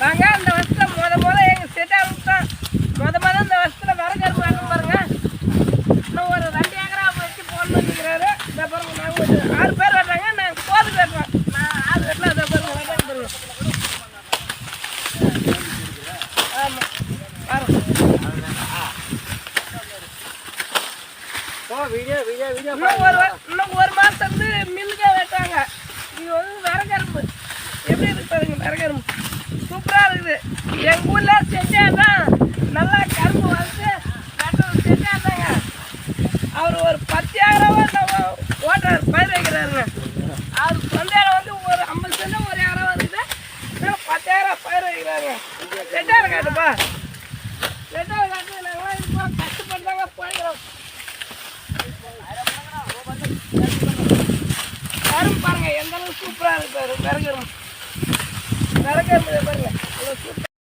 நாங்க இந்த வருஷத்துல முத முத எங்க செட்டா விட்டோம் முத முத இந்த வருஷத்துல வரகரும்பு வாங்க பாருங்க. இன்னும் ஒரு ரெண்டு ஏக்கரா வச்சு போடணும் இருக்கிறாரு இந்த பாருங்க நாங்க ஒரு ஆறு பேர் வெட்டுறாங்க நாங்க போது வெட்டுறோம் நான் ஆறு வெட்டல அதை பாருங்க வெட்டாங்க பாருங்க ஆமா பாருங்க. ஓ வீடியோ வீடியோ வீடியோ இன்னும் ஒரு இன்னும் ஒரு மாசம் வந்து மில்லுக்கே வெட்டுறாங்க. இது வந்து விறகரும்பு எப்படி இருக்கு பாருங்க விறகரும்பு சூப்பரா இருக்குது எங்க ஊர்ல செஞ்சாதான் நல்லா கரும்பு வந்து வெட்டுறது செஞ்சாதாங்க அவர் ஒரு பத்து ஏக்கரவா ஓட்டுறாரு பயிர் வைக்கிறாருங்க அவர் சொந்தம் வந்து ஒரு ஐம்பது சென்ட் ஒரு ஏக்கரம் வருது. பத்தாயிரம் பத்து பயிர் வைக்கிறாருங்க செஞ்சாரு கேட்டுப்பா. செட்டாரு காட்டு நாங்களாம் இப்போ கரும்பு பாருங்க எந்த அளவுக்கு சூப்பரா இருக்கு பாருங்க நடக்க பாருங்க.